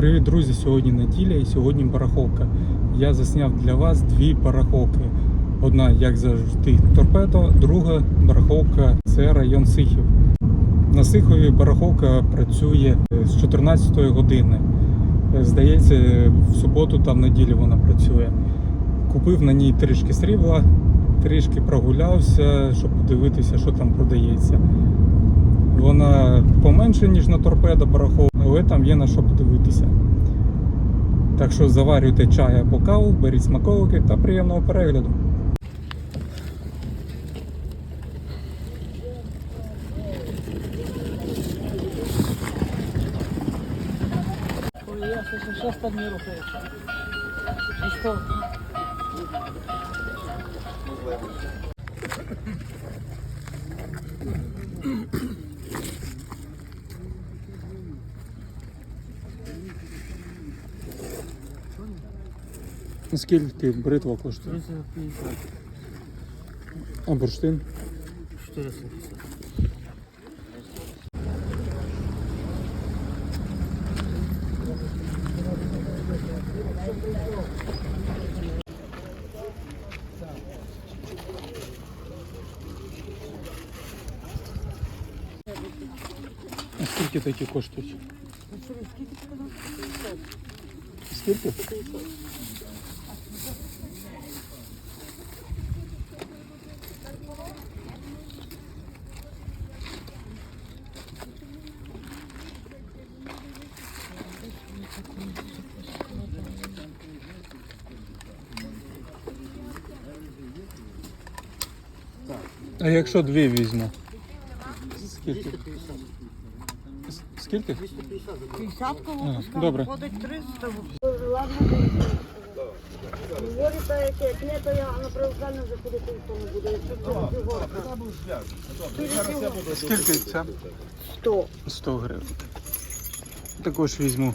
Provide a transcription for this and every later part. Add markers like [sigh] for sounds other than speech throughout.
Привіт, друзі! Сьогодні неділя і сьогодні барахолка. Я засняв для вас дві барахолки. Одна, як завжди, торпедо, друга барахолка це район Сихів. На Сихові барахолка працює з 14 години. Здається, в суботу та в неділю вона працює. Купив на ній трішки срібла, трішки прогулявся, щоб подивитися, що там продається. Вона поменше, ніж на торпедо барахолка, але там є на що подивитися. Так що заварюйте чай або каву, беріть смаколики та приємного перегляду. Я сейчас под не рухается. Скільки бритва коштує? 350. А бурштин? 450. А скільки такі коштують? Скільки? А якщо дві візьму? Скільки? Скільки? Десятку А, випускав, добре. виходить 300. Ладно, Говорите, як не, то я на православне вже ходити ніхто не буде. Якщо це фігурка. Скільки ця? 100. 100 гривень. Також візьму.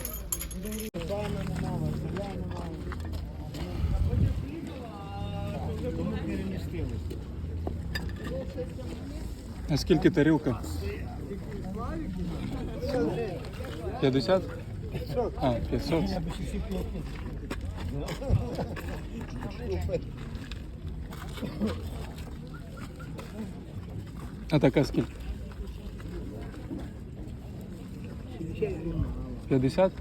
А скільки тарілка? 50? А, 500. А така скільки? 50?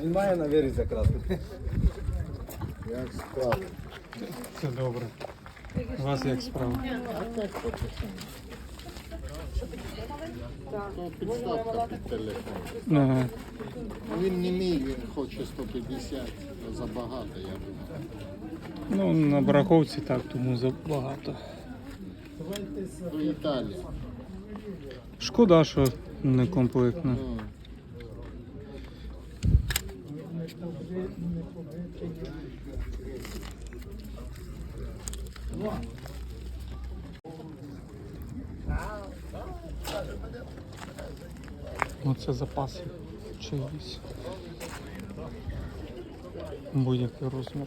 Він має на закрасти. Як справа? Все добре. У вас як справа? Підставка під телефон. Ага. Він не мій, він хоче 150, забагато, я думаю. Ну, на бараховці так, тому забагато. То Італія. Шкода, що не комплектно. Ну, Оце запаси чиїсь. Будь-який розмір.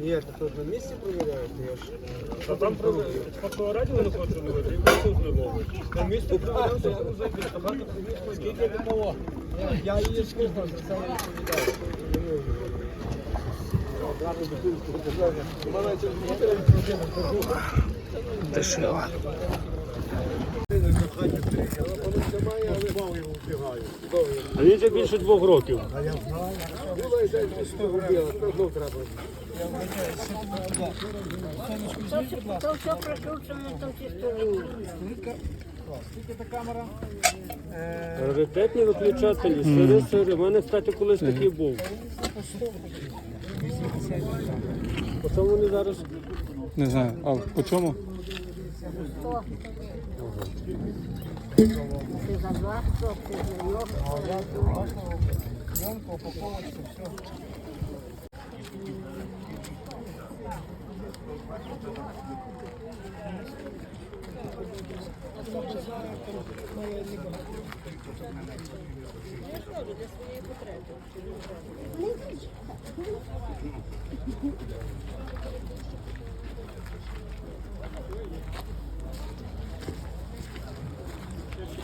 Ні, то тут на місці перевіряєте, я ж. А там про фактове радіо не хочу дивити, і просто зливово. На місці провалявся, я вже багато приміщень. Скільки не було? Я її слухав, за це не відповідаю. У мене через комп'ютер проблема Дешево. А він вже більше двох років. Було і це 100 рублів, то знов треба. То все прикручено, там чисто. Раритетні виключателі, сири, сири. У мене, кстати, колись такий був. По чому вони зараз? Не знаю. А по чому? Ти за два, ти за нього, я думаю. Вон упаковочка, все.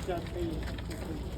这样可以。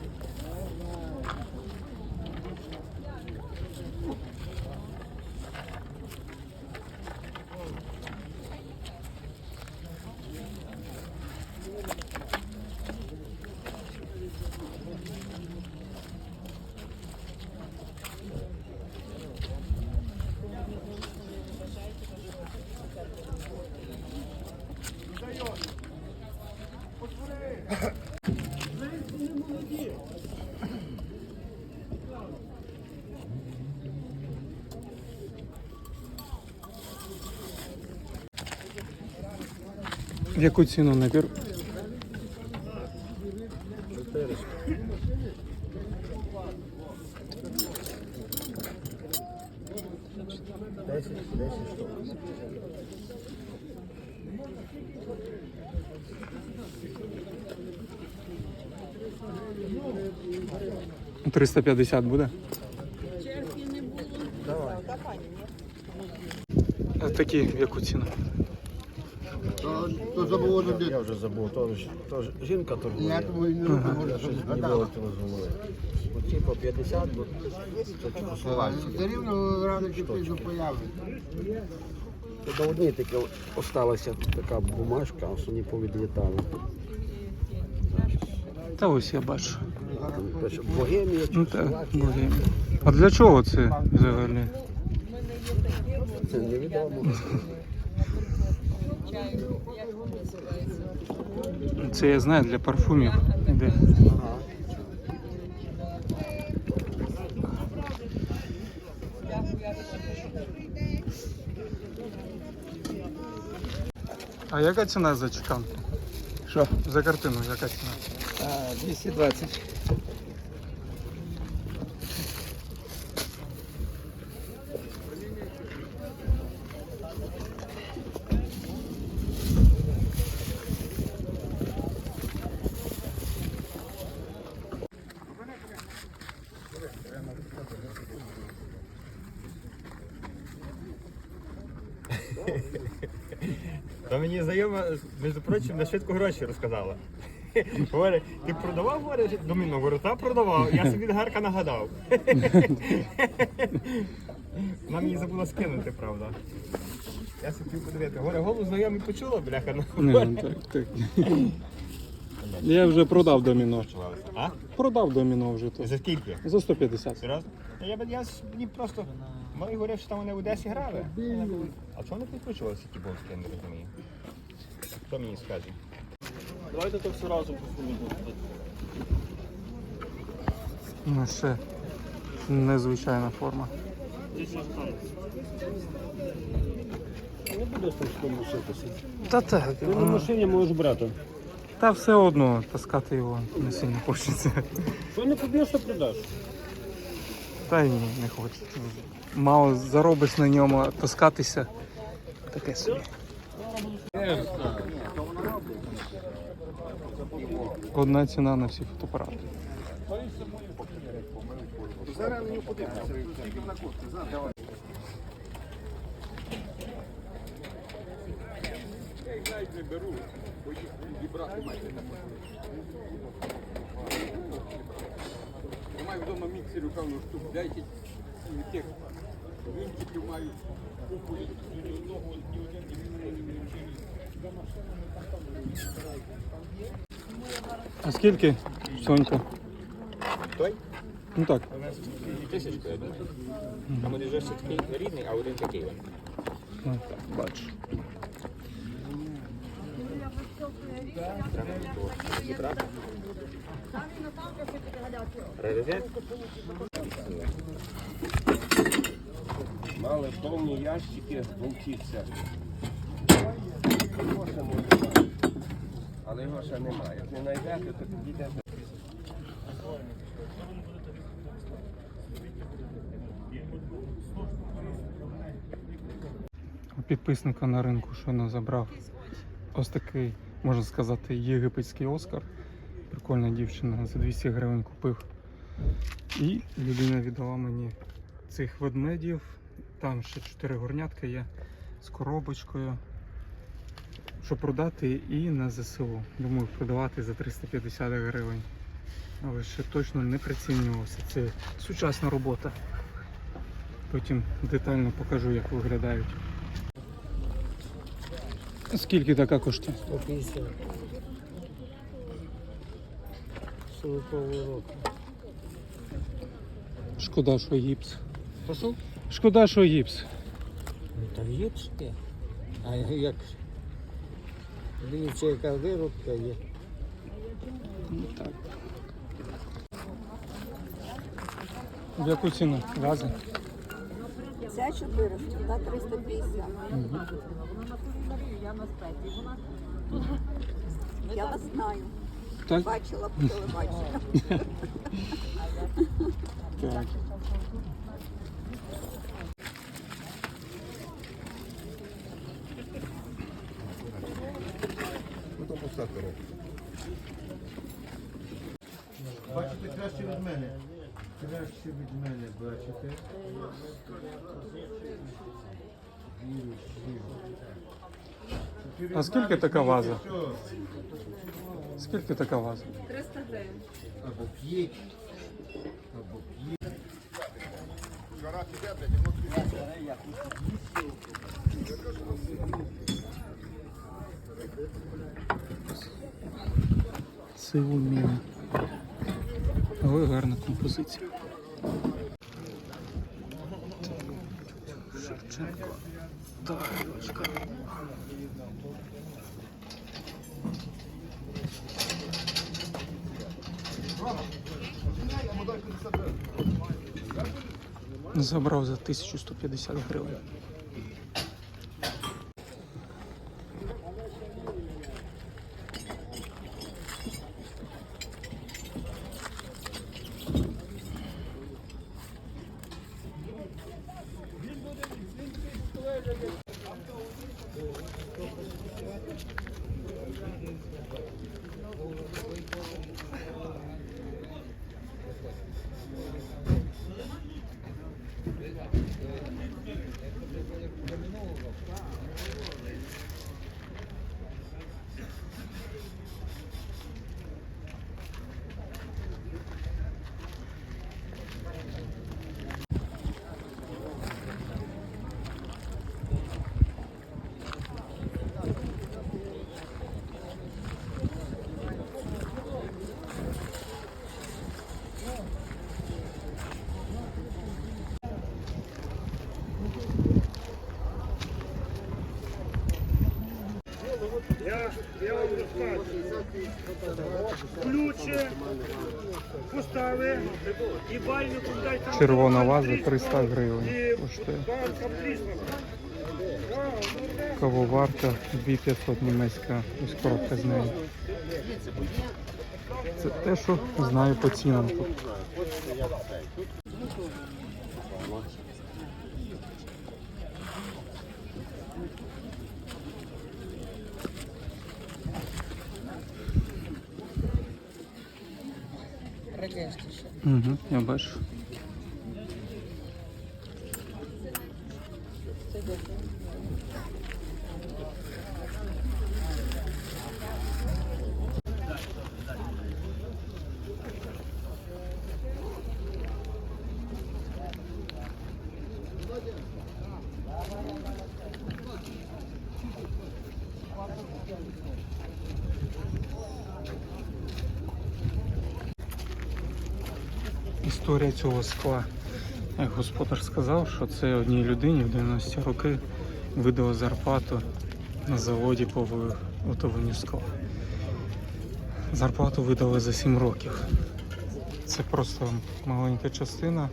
Яку ціну набір? Ну, 350 буде? Такі в яку ціну? Один. Я вже забув, то, ж- то ж жінка торгує. Я тому не. Я щось не вилетіло з голови. Оці по 50, бо це чехословацькі. Все рівно рано чи пізно появи. До однієї таки осталася така бумажка, ось вони повідлітали. Та ось я бачу. Богемія, Ну так, Богемія. А для чого це взагалі? це невідомо. Це я знаю для парфумів. Іде. А яка ціна за чеканку? Що? За картину, яка ціна? 220. Та мені знайома, між прочим, на швидко гроші розказала. Говорить, ти продавав говорить, доміно? Говорю, та продавав. Я собі гарка нагадав. Вона мені забула скинути, правда. Я собі хотів подивити. Говорю, голос знайомий почула, бляха. ну. Не, ну, так, так. Я вже продав доміно. А? Продав доміно вже то. За скільки? За 150. Серйозно? Я, б- я мені просто. Мої говорять, що там вони в Одесі грали. А чого не підключувалися ті болтики, я не розумію. Хто мені скаже? Давайте то все разом Ну, ще незвичайна форма. Не буде з тим носитися. Та так. Ти на машині можеш брати. Та все одно таскати його не сильно хочеться. Що не поб'єш, то продаш. Та ні, не хочу. Мало заробиш на ньому, а таскатися. Таке собі. Одна ціна на всі фотоапарати. Зараз мені подивимося, скільки вона коштує. Зараз, давай. Маю вдома міксерів, певно, штук 10 і тих вінчиків маю купу і ні одного, ні один не відходить. А скільки Сонька? Той? Ну так. У нас тисячку, я думаю. Там один вже все такий рідний, а один такий. Ну, так, бачу. Мали повні ящики вовчиться. Але його ще немає. Як не знайдете, то підійдете. У підписника на ринку щойно забрав ось такий, можна сказати, єгипетський Оскар. Прикольна дівчина за 200 гривень купив. І людина віддала мені цих ведмедів. Там ще 4 горнятка є з коробочкою. Щоб продати і на ЗСУ. Думаю, продавати за 350 гривень. Але ще точно не прицінювався. Це сучасна робота. Потім детально покажу, як виглядають. Скільки така коштує? 150. 40 року. Шкода, що гіпс. Прошу? Шкода, що гіпс. Ну там є. А як? Дивіться, яка виробка є. Так. В яку ціну? Вази? Ця 400, та 350. Я вас знаю. Так? Бачила по [laughs] телебаченню. [laughs] Так. Бачите, краще від мене. Краще від мене, бачите. А скільки така ваза? Скільки така ваза? Або п'ють, або п'ють. Сиву міну. Але гарна композиція. Шевченко. Тарілочка. Забрав за 1150 гривень. Червона ваза 300 гривень коштує. Кавоварка 2500 німецька, ось коробка з нею. Це те, що знаю по цінам тут. Угу, я бачу. Історія цього скла. Господар сказав, що це одній людині в 90-ті роки видали зарплату на заводі по виготовленню скла. Зарплату видали за 7 років. Це просто маленька частина.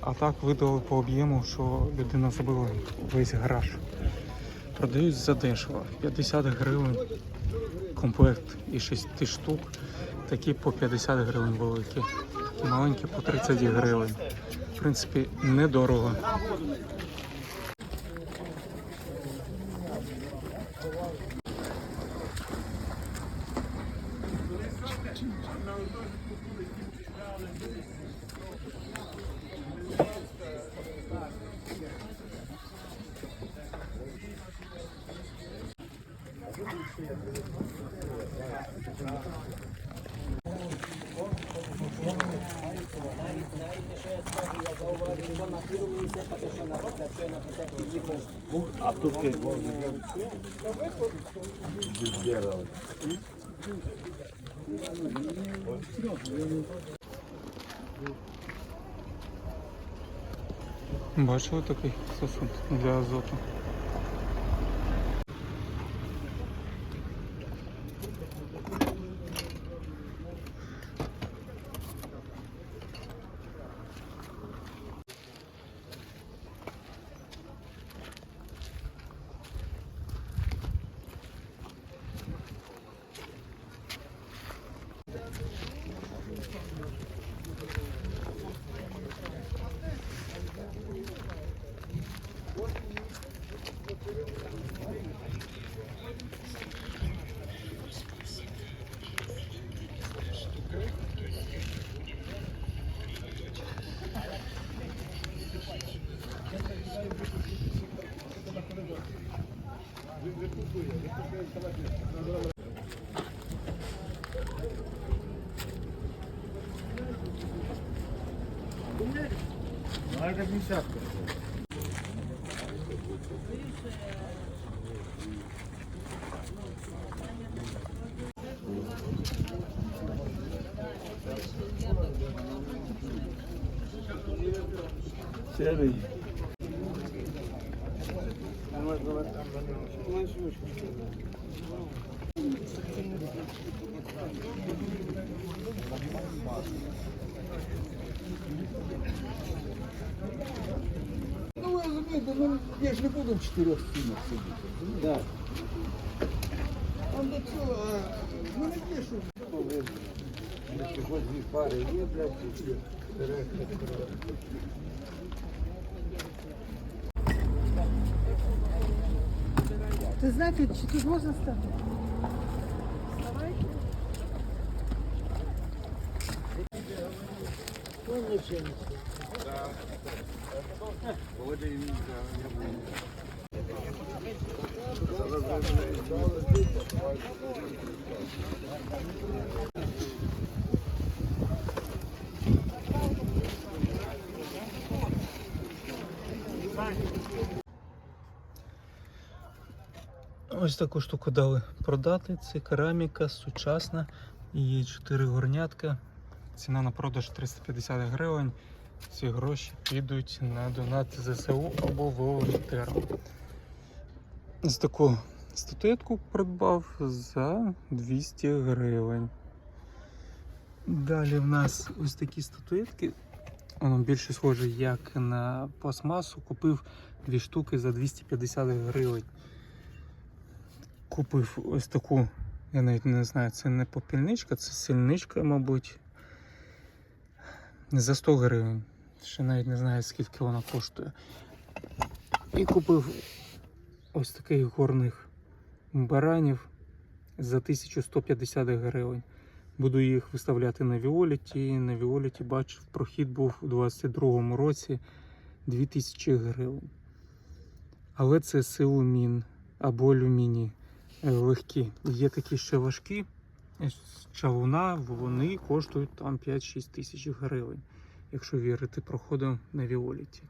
А так видали по об'єму, що людина забила весь гараж. Продають за дешево. 50 гривень комплект і 6 штук. Такі по 50 гривень великі. Маленькі по 30 гривень. В принципі, недорого. Бачили такий сосуд для азоту? Ну я ж не буду в чотирьох стінах сидіти. Да. Там до цього, а, ну не те, що Хоч дві пари є, блядь, і всі. Ти знаєте, чи тут можна стати? Ось таку штуку дали продати. Це кераміка сучасна. Її 4 горнятка. Ціна на продаж 350 гривень. Ці гроші підуть на донат ЗСУ або волонтерам. Ось таку статуетку придбав за 200 гривень. Далі в нас ось такі статуетки. Воно більше схоже як на пластмасу. Купив дві штуки за 250 гривень. Купив ось таку, я навіть не знаю, це не попільничка, це сильничка, мабуть. За 100 гривень. Ще навіть не знаю, скільки вона коштує. І купив ось таких горних баранів за 1150 гривень. Буду їх виставляти на Віоліті. На Віоліті бачив, прохід був у 22-му році 2000 гривень. Але це силумін або алюміній е, легкі. Є такі ще важкі. Чавуна, вони коштують там 5-6 тисяч гривень, якщо вірити проходом на Віоліті.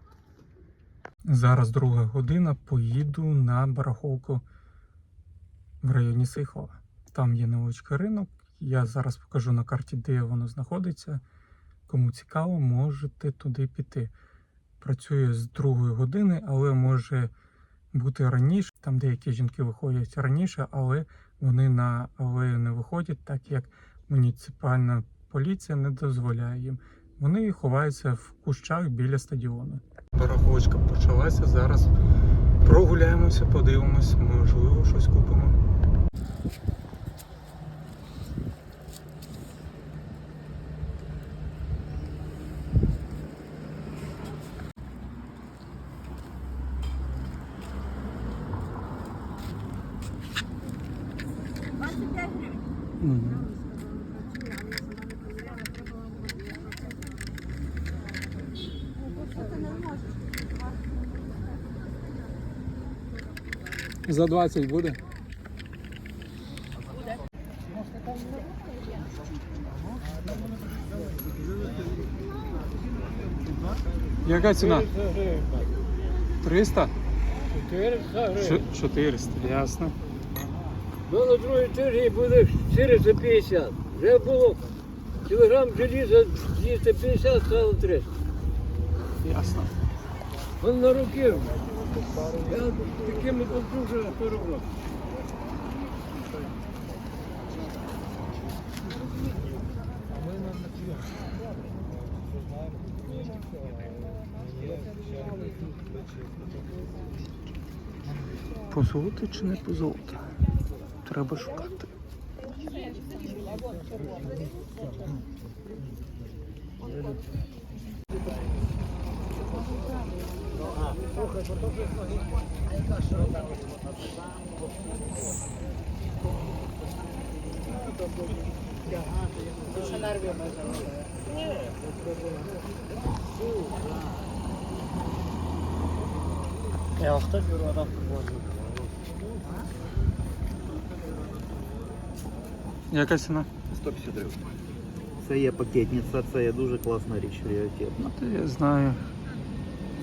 Зараз друга година. Поїду на барахолку в районі Сихова. Там є невеличкий ринок. Я зараз покажу на карті, де воно знаходиться. Кому цікаво, можете туди піти. Працює з другої години, але може бути раніше. Там деякі жінки виходять раніше, але вони на алею не виходять, так як муніципальна поліція не дозволяє їм. Вони ховаються в кущах біля стадіону. Пораховочка почалася. Зараз прогуляємося, подивимося, можливо, щось купимо. За 20 буде? Яка ціна? 300? 400 400, ясно. Ну, на другій тижні буде 450. Вже було кілограм желіза 250, стало 300. Ясно. Вон на руки. Я такими вже 40 років. Позолоти чи не позолоти? Треба шукати. Яка ціна? 150 гривень. Це є пакетниця, це є дуже класна річ, раритетна. Та я знаю.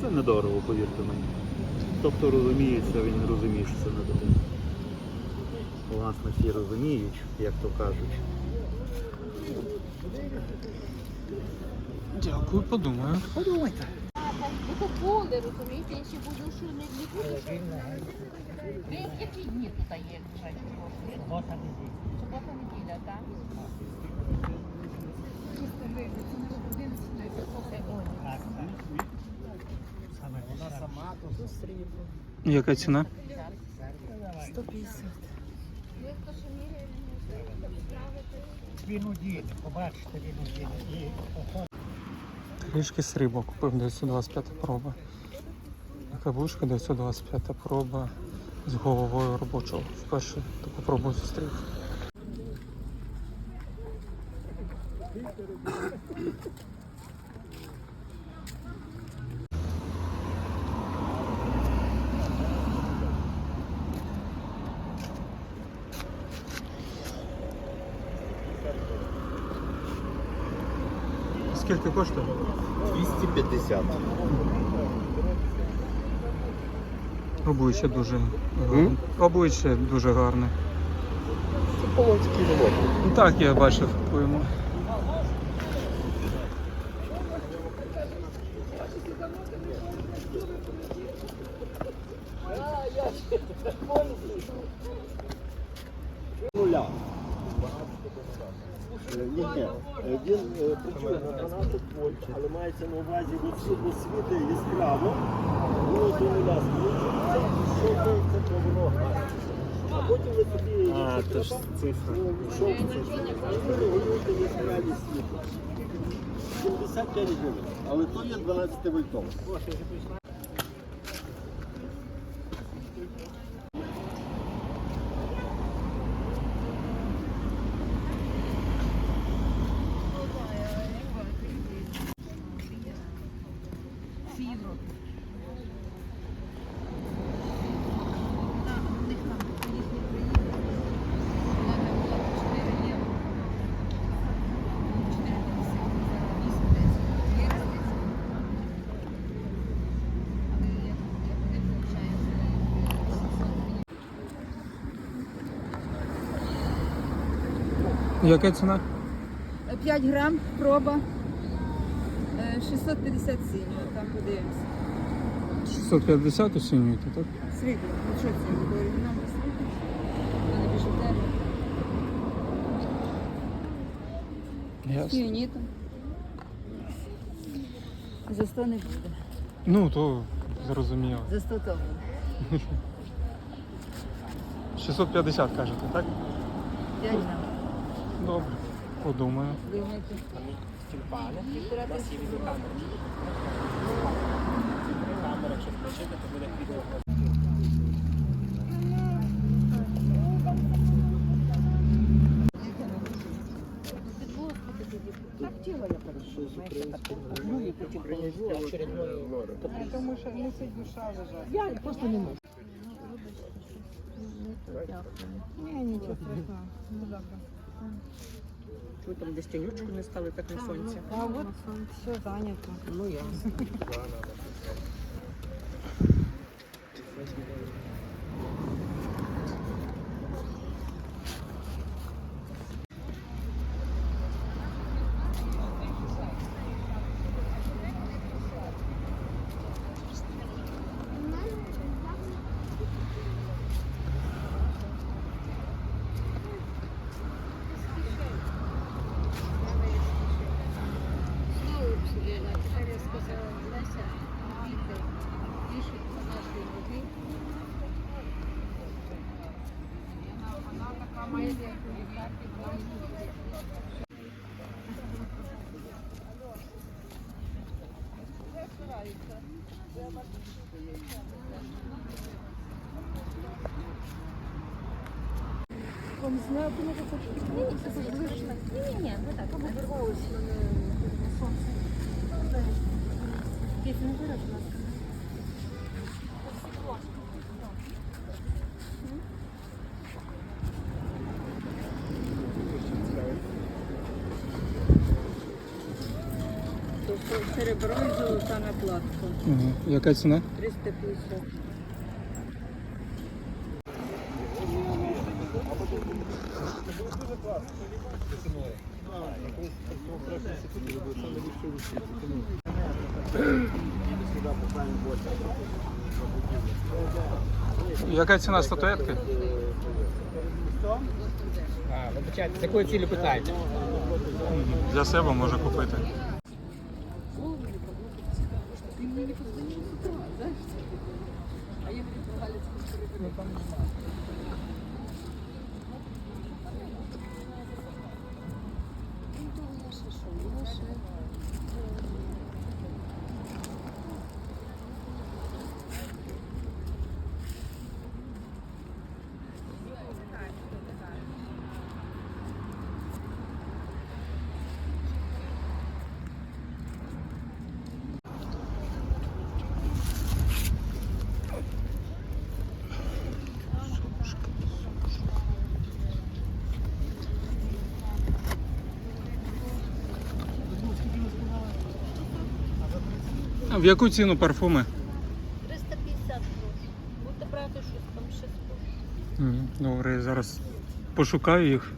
Це недорого, повірте мені. Тобто розуміється, він не розуміє, що це недорого. Власне, всі розуміють, як то кажуть. Дякую, подумаю. Це поле, розумієте, якщо буду, що не, не що... Ви які дні тут є? Субота, неділя. Субота, неділя, так? Яка ціна? 150. Трішки срібла купив 925 проба. Каблучка 925 проба з головою робочого. Вперше таку пробу зустрів. Скільки коштує? 250. Обличчя дуже гарне. Обличчя дуже гарне. Це полонський. Ну так я бачив по йому. нуля. Ні, ні. Він е, працює на 12 вольт, але мається на увазі від освіти яскраво, воно до нуля скручується, щовкається, то воно гасить. А потім ви собі А, то ж цифра. регулюєте яскравість 75 гривень, але то є 12 вольтове. Яка ціна? 5 грам, проба е, 650 657, там подивимося. 650 оцінюєте, так? Срібло, ну що це? Бо оригінал не срібло. Вона Ясно. За 100 не буде, Ну, то зрозуміло. за 100 то буде. 650 кажете, так? 5 грам. Добре. Подумаю. Думаєте? Півтора тисячі. Камера, якщо включити, то буде відео. Ви там десь тінючку не стали так на сонці. А от все зайнято. Ну я. [laughs] Вам знати не хочуть. Ні, ні, не так. Обернулися сонце. Петя, не береш. Серебро і золота накладка. Угу. Яка ціна? 350. Яка ціна статуетки? А, вибачайте, з якої цілі питаєте? Для себе може купити. 먹었네. А в яку ціну парфуми? 350 грошей. Будете брати щось там ще. Добре, я зараз пошукаю їх.